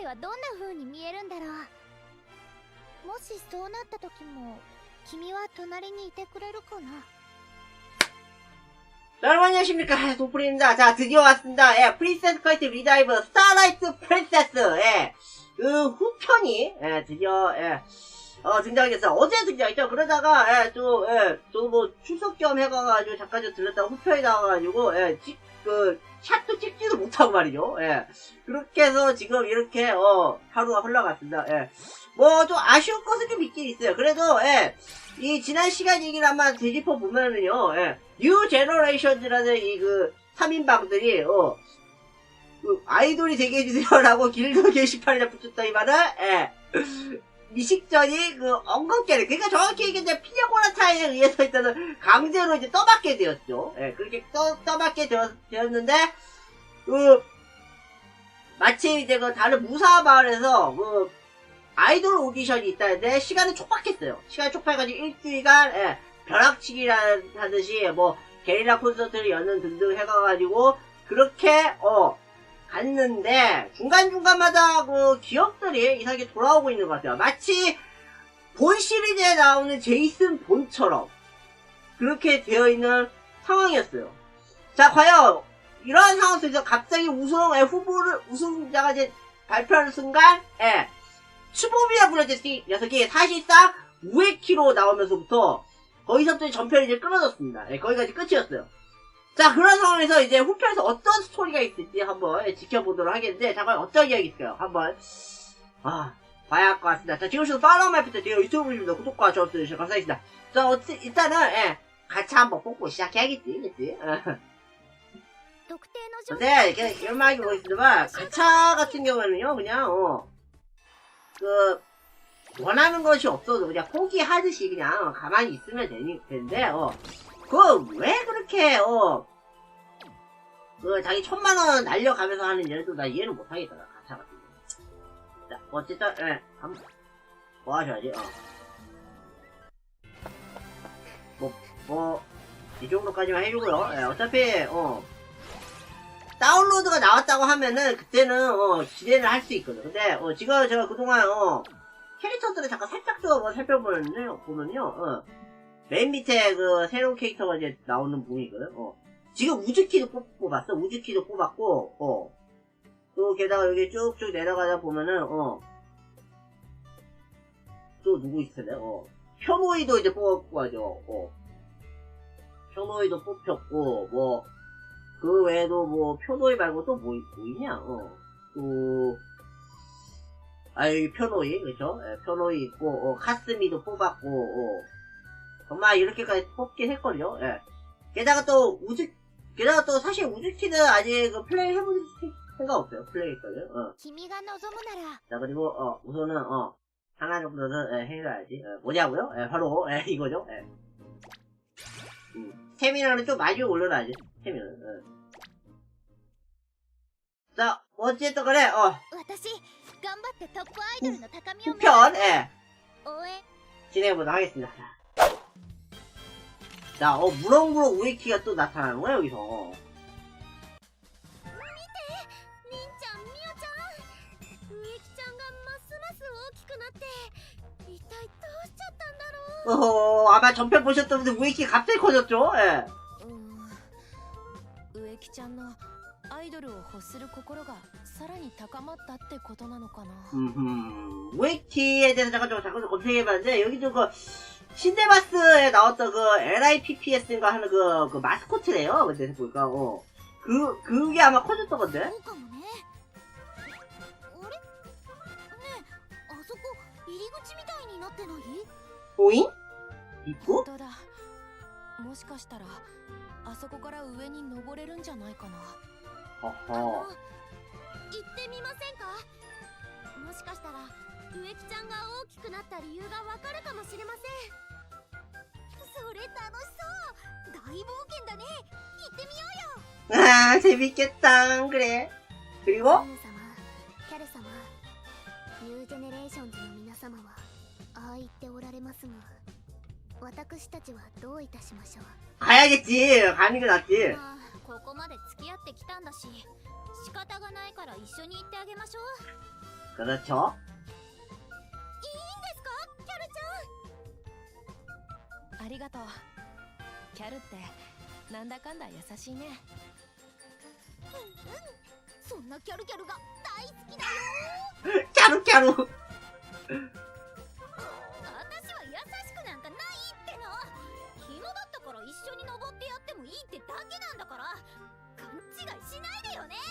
来はどんな風に見えるんだろうもしそうなった時も君は隣にいてくれるかな 자, 여러분 안녕하십니까 도프리입니다 자 드디어 왔습니다 예 프린세스 컬트 리다이브 스타라이트 프린세스 예, 그 후편이 예, 드디어 예, 어, 등장했어요 어제 등장했죠 그러다가 예, 또, 예, 또뭐 출석 겸 해가가지고 잠깐 좀 들렸다가 후편이 나와가지고 예, 찍, 그 샷도 찍지도 못하고 말이죠. 예, 그렇게 해서 지금 이렇게 어, 하루가 흘러갔습니다. 예. 뭐 좀 아쉬운 것은 좀 있긴 있어요. 그래도 예, 이 지난 시간 얘기를 한번 되짚어 보면은요, 예, 뉴 제너레이션이라는 이 그 3인방들이 어, 그 아이돌이 되게 해주세요라고 길드 게시판에 붙였다 이 말은 예, 미식전이 그 엉겅개를 그러니까 정확히 얘기하면 피냐 고라타에 의해서 일단은 강제로 이제 떠받게 되었죠. 예, 그렇게 떠, 떠받게 되었, 되었는데 그 마침 이제 그 다른 무사 마을에서 그 아이돌 오디션이 있다는데 시간은 촉박했어요. 시간이 촉박해가지고 일주일간 예, 벼락치기라는 하듯이 뭐 게리라 콘서트를 여는 등등 해가가지고 그렇게 어 갔는데 중간중간마다 그 기억들이 이상하게 돌아오고 있는 것 같아요. 마치 본 시리즈에 나오는 제이슨 본처럼 그렇게 되어 있는 상황이었어요. 자, 과연 이러한 상황 속에서 갑자기 우승 의 후보를 우승자가 이제 발표하는 순간, 예, 불러진 이 녀석이 사실상 우에키로 나오면서부터 거기서부터 전편이 이제 끊어졌습니다. 예, 거기까지 끝이었어요. 자, 그런 상황에서 이제 후편에서 어떤 스토리가 있을지 한번 예, 지켜보도록 하겠는데, 잠깐 어떤 이야기 있을까요? 한번, 아, 봐야 할 것 같습니다. 자, 지금 시도 팔로우 맵 부탁드려요. 유튜브 보시면 구독과 좋아요 주셔서 감사하겠습니다. 자, 어찌, 일단은, 예, 같이 한번 뽑고 시작해야겠지, 그치? 어. 근데, 이렇게, 연말하게 보겠습니다만, 가차 같은 경우에는요, 그냥, 어, 그, 원하는 것이 없어도 그냥 포기하듯이 그냥 가만히 있으면 되니, 되는데, 어, 그, 왜 그렇게, 어, 그, 자기 천만원 날려가면서 하는 얘네도 나 이해를 못하겠더라. 자 어쨌든 예, 한번 뭐 하셔야지 어. 뭐 뭐 이 정도까지만 해주고요. 예, 어차피 어. 다운로드가 나왔다고 하면은 그때는 어, 기대를 할 수 있거든. 근데 어, 지금 제가 그동안 어, 캐릭터들을 잠깐 살짝 좀 어, 살펴보면요, 보면요, 어, 맨 밑에 그 새로운 캐릭터가 이제 나오는 부분이거든. 어. 지금 우즈키도 뽑, 뽑았어. 우즈키도 뽑았고, 어. 또 게다가 여기 쭉쭉 내려가다 보면은 어. 또 누구 있을래? 어. 현호이도 이제 뽑았고 하죠. 어. 현호이도 뽑혔고 뭐. 그 외에도 뭐 표노이 말고 또 뭐, 뭐 있냐 어. 또 아이 표노이 그죠 예, 표노이 있고 어, 카스미도 뽑았고 어. 정말 이렇게까지 뽑긴 했걸요 예. 게다가 또 우즈 게다가 또 사실 우즈키는 아직 그 플레이 해볼 생각 없어요. 플레이니까요. 어. 자, 그리고, 어, 우선은, 어, 하나 정도는 에, 해줘야지. 에, 뭐냐고요? 에, 바로, 에, 이거죠. 에. 음. 스태미나는 좀 많이 올려놔야지. 스태미나는. 에. 자, 어쨌든 그래, 어. 9편, 예. 진행해보도록 하겠습니다. 자, 어, 무럭무럭 우리키가 또 나타나는 거야, 여기서. 어 아마 전편 보셨던 분들 우에키가 갑자기 커졌죠 예. うーん植木ちゃんのアイドルを欲する心がさらに高まったってことなのかな 음흠. 우에키에 대해서 잠깐 좀 잠깐 검색해봤는데 여기도 그 신데바스에 나왔던 그 LIPPS인가 하는 그, 그 마스코트래요. 근데 보니까 어. 그 그게 아마 커졌던 건데. そうかもねあれねえあそこ入り口みたいになってない 오잉? 있고? 本当だもしかしたらあそこから上に登れるんじゃないかなあの 어허. 行ってみませんかもしかしたら植木ちゃんが大きくなった理由がわかるかもしれませんそれ楽しそう大冒険だね行ってみよ 아 재밌겠다. 그래. う 그리고 様キャル様ニュージェネレーションズの皆様はああ言っておられますが 私たちはどういたしましょう 가야겠지. 가는 게 낫지. まあここまで付き合ってきたんだし仕方がないから一緒に行ってあげましょう 그렇죠. いいんですかキャルちゃんありがとうキャルってなんだかんだ優しいねそんなキャルキャルが大好きだよ 캬루 캬루.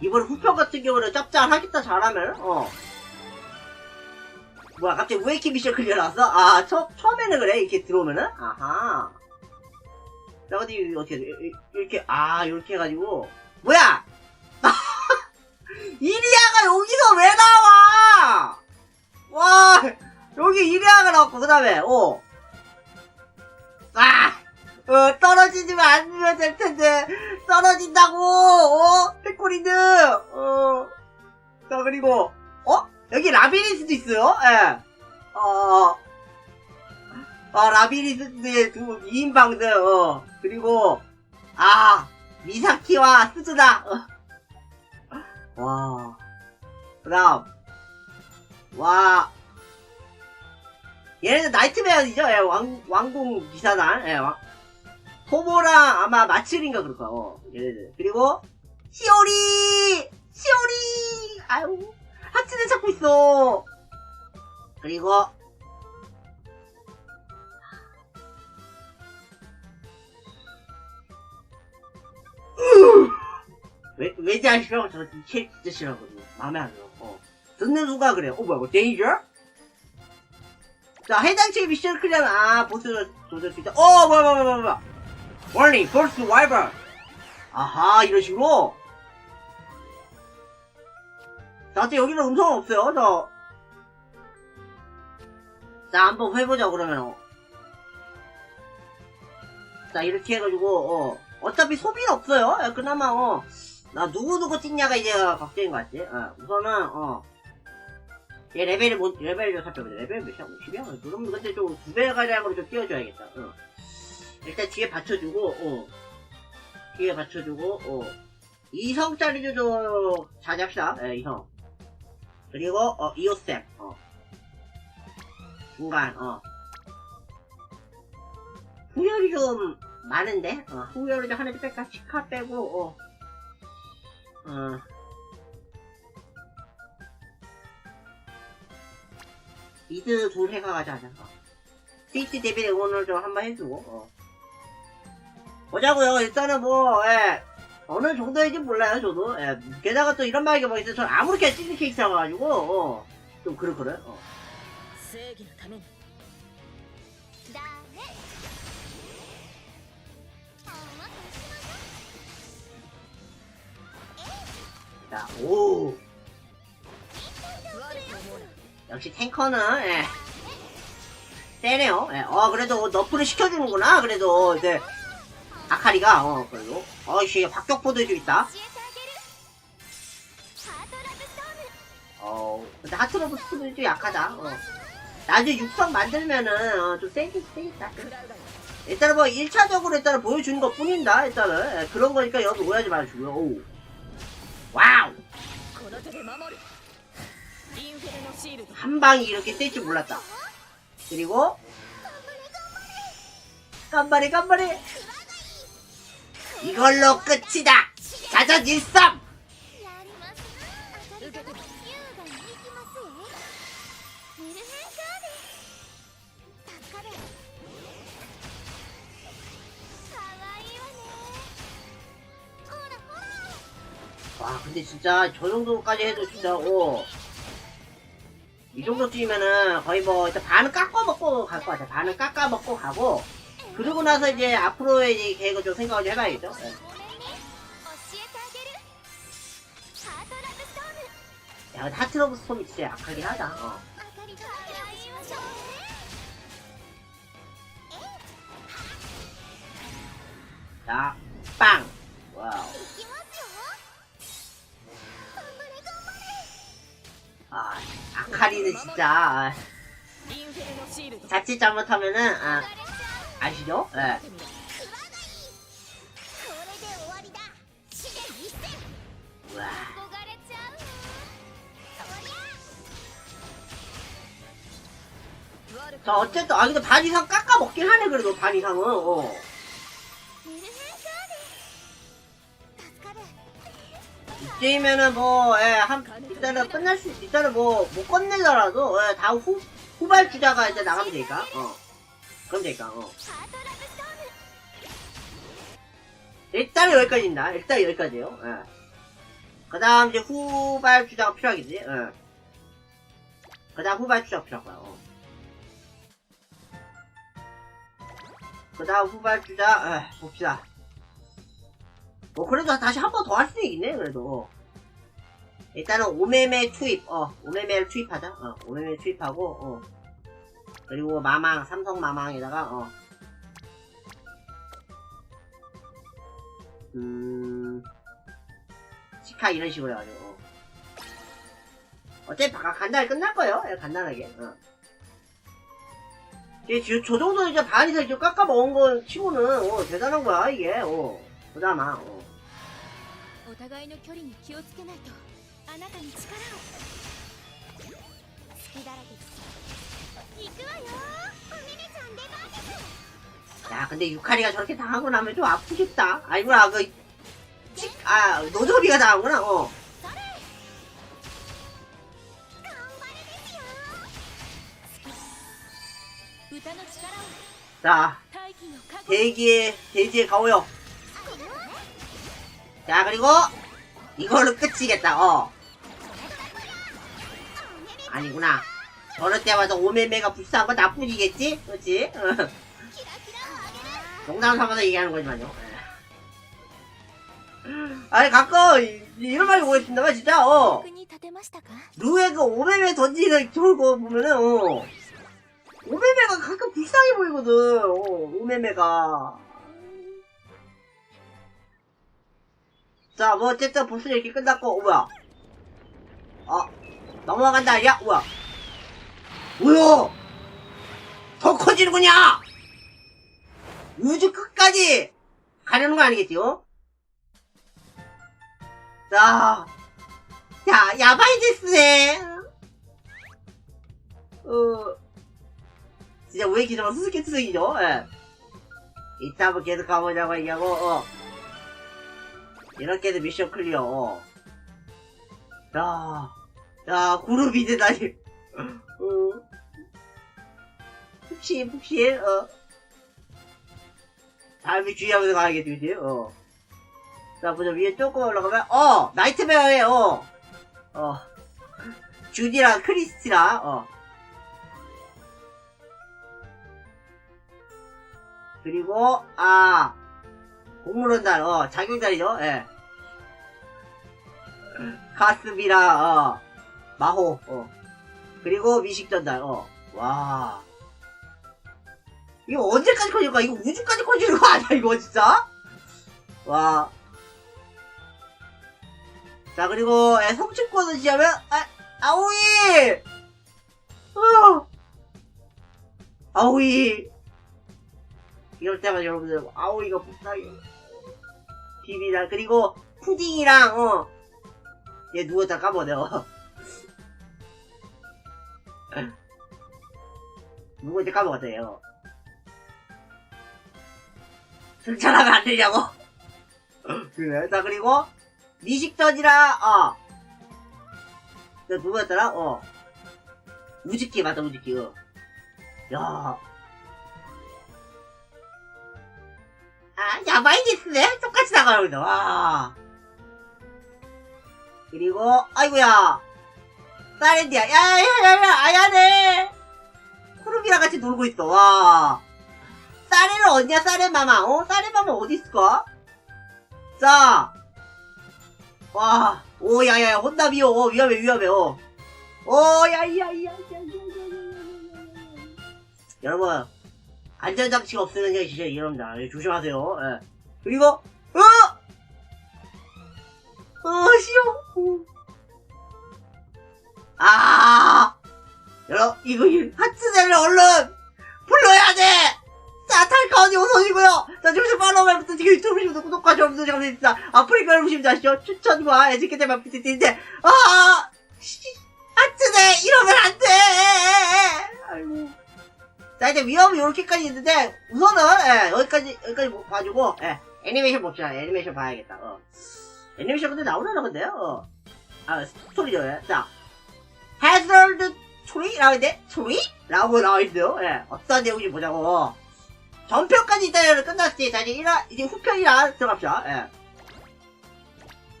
이번 후평 같은 경우는 짭짤하겠다 잘하면. 어. 뭐야 갑자기 우에키 미션 클리어 나왔어? 아 처, 처음에는 그래 이렇게 들어오면은? 아하. 자 어디 어떻게 이렇게 아 이렇게 해가지고. 뭐야! 이리아가 여기서 왜 나와? 와 여기 이리아가 나왔고 그 다음에 어 아! 어, 떨어지지만 않으면 될 텐데, 떨어진다고! 어? 페코리드! 어. 자, 그리고, 어? 여기 라비리스도 있어요? 예. 어, 어, 라비리스의 두 2인 방들, 어. 그리고, 아, 미사키와 스즈다, 어. 와. 그 다음, 와. 얘네들 나이트메어이죠? 예, 왕, 왕궁 기사단, 예, 왕, 토모랑 아마 마츠린가 그럴 거야, 어, 얘네들. 그리고, 시오리! 시오리! 아유, 하츠를 찾고 있어! 그리고, 왜, 왜지 안 싫어? 저책 진짜 싫어하거든요. 마음에 안 들어. 어. 듣는 순간 그래요. 어, 뭐야, 뭐, 데이저? 자, 해당 체 미션 클리어는, 아, 보스를 도전할 수 있다. 어, 뭐야, 뭐야, 뭐야, 뭐야. Warning, first survivor. 아하, 이런 식으로. 자, 어째 여기는 음성은 없어요, 저. 자, 한번 해보자, 그러면. 어. 자, 이렇게 해가지고, 어. 어차피 소비는 없어요. 야, 그나마, 어. 나 누구누구 찍냐가 이제 걱정인 것 같지. 어, 우선은, 어. 얘 레벨을 못, 레벨을 좀 살펴보자. 레벨 몇이야? 50이야? 그럼 근데 좀두 배 가량으로 좀 띄워줘야겠다. 어. 일단 뒤에 받쳐주고, 어. 뒤에 받쳐주고, 어. 이성짜리도 좀 자잡시다. 예, 이성. 그리고, 어, 이오쌤, 어. 중간, 어. 후열이 좀 많은데? 어, 후열을 좀 하나 뺄까? 치카 빼고, 어. 어. 미드 둘 해가 가자, 하자. 어. 스위트 데뷔 응원을 좀 한번 해주고, 어. 보자고요. 일단은 뭐, 예. 어느 정도인지 몰라요, 저도. 예. 게다가 또 이런 말이 뭐 있어요. 전 아무렇게 찌는 케이크 사가지고, 어. 좀 그렇거든. 어. 자, 오. 역시 예. 탱커는, 예. 세네요. 예. 어, 그래도 너프를 시켜주는구나. 그래도 이제. 아카리가 어 그래도. 어이씨 박격포도 좀 있다. 어 근데 하트로브 스톤이 좀 약하다. 어. 나중에 육성 만들면은 어, 좀 세긴 세겠다 일단 뭐 1차적으로 일단 보여주는 것 뿐인다 일단은. 예, 그런 거니까 여러분 오해하지 마시고요 오. 와우. 한 방이 이렇게 뗄 줄 몰랐다. 그리고 깜발이 깜발이 이걸로 끝이다. 자전 일삼. 와 근데 진짜 저 정도까지 해도 진짜 오. 이 정도쯤이면은 거의 뭐 일단 반은 깎아먹고 갈 것 같아. 반은 깎아먹고 가고 그러고 나서 이제 앞으로의 계획을 좀 생각을 해봐야겠죠. 네. 야, 근데 하트 러브 스톰이 진짜 약하긴 하다. 어. 자, 빵! 와우. 아, 아카리는 진짜. 아. 자칫 잘못하면은, 아. 아시죠? 네. 자 어쨌든 아 근데 반 이상 깎아 먹긴 하네 그래도 반 이상은 어. 이쯤이면은 예, 뭐한 일단은 끝날 수, 일단은 뭐 못 건네더라도 예, 다 후 후발 주자가 이제 나가면 되니까, 어. 그런데니까 어. 일단은 여기까지입니다. 일단 여기까지요. 예. 그 다음 이제 후발 주자가 필요하겠지? 예. 그 다음 후발 주자가 필요하고요. 어. 그 다음 후발 주자, 예, 봅시다. 뭐 그래도 다시 한 번 더 할 수는 있네 그래도 일단은 오메메 투입 어 오메메를 투입하자 어 오메메 투입하고 어 그리고 마망, 삼성 마망에다가, 어. 음, 치카 이런 식으로 해가지고. 어. 어차피 가- 간단하게 끝날 거예요. 예, 간단하게. 어. 저, 저 정도 이제 반 이상 이제 깎아 먹은 거 치고는, 어, 대단한 거야, 이게, 어. 그나마, 어. 야, 근데 유카리가 저렇게 당하고 나면 좀 아프겠다. 아니구나, 그, 찍, 아, 노조비가 당하구나, 어. 자, 대기의, 대지의 가오요. 자, 그리고, 이걸로 끝이겠다, 어. 아니구나. 저럴 때마다 오메메가 불쌍한 건 나뿐이겠지? 그렇지? 어. キラキラをあげる 농담 삼아서 얘기하는 거지만요. 예. 아니, 가끔, 이- 이런 말이 오겠습니다만, 진짜, 어. 役に立てましたか 루에 그 오메메 던지는 저거 보면은, 어. 오메메가 가끔 불쌍해 보이거든, 어, 오메메가. 자, 뭐, 어쨌든 보스 이렇게 끝났고, 어, 뭐야. 어, 넘어간다, 야, 뭐야. 뭐야! 더 커지는구냐! 우주 끝까지 가려는 거 아니겠지요? 자, 야, 야바이 데스네. 어, 진짜 왜 이렇게 좀 수수께끼적이죠? 예. 이따 한번 계속 가보자고 얘기하고, 어. 이렇게도 미션 클리어, 어. 야, 야, 그룹이 되다니. 푹신, 어. 다음에 주의하면서 가야겠지, 그치? 어. 자, 보자, 위에 조금 올라가면, 어! 나이트메어에, 어! 어. 주디랑 크리스티랑, 어. 그리고, 아, 공물원단, 어, 자경단이죠, 예. 가스비랑, 어, 마호, 어. 그리고 미식전단, 어. 와. 이거 언제까지 커질 거야? 이거 우주까지 커지는 거 아니야, 이거 진짜? 와. 자, 그리고, 예, 성층권을 지하면, 아, 아오이! 어! 아오이! 이럴 때마다 여러분들, 아오이가 불쌍해. 비비랑, 그리고, 푸딩이랑, 어. 얘 누웠다 까먹네, 어. 누구한테 까먹었어요. 승천하면 안 되냐고? 그래. 자, 그리고, 미식전이라, 어. 저 누구였더라? 어. 우즈키 맞다, 우즈키, 어. 야. 아, 야바이디스네? 똑같이 나가는구나, 와. 그리고, 아이고야. 사렌디야. 야, 야, 야, 야, 아야네. 쿠르비랑 같이 놀고 있어, 와. 사레는 어디냐, 사레마마? 어? 사레마마 어디 있을까? 자. 와, 오, 야, 야, 혼나 미워. 오, 위험해, 위험해, 오. 오, 야, 야, 야, 야, 야, 야, 야, 야, 야. 여러분, 안전장치가 없으면 진짜 이럽니다. 예, 조심하세요. 예. 그리고, 어! 어, 싫어. 아! 여러분, 이거, 하츠네를 얼른 불러야 돼! 자, 탈카언이 어서오시고요! 자, 잠시 팔로우부터 지금 유튜브 보시면 구독과 좋아요 부탁 드립니다. 아프리카를 보시면 아시죠? 추천과 에티켓만 부탁드리는데, 아! 씨, 하츠네! 이러면 안 돼! 아이고. 자, 이제 위험이 이렇게까지 있는데, 우선은, 예, 여기까지, 여기까지 뭐 봐주고, 예, 애니메이션 봅시다. 애니메이션 봐야겠다, 어. 애니메이션 근데 나오려나, 근데요? 어. 아, 스토리죠, 예. 자, 해설드 트리? 라고 있는데, 트리? 라고 나와있어요. 예, 어떤 내용인지 보자고. 전편까지 있다면 끝났지. 자, 이제 1화, 이제 후편이라 들어갑시다. 예.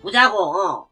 보자고, 어.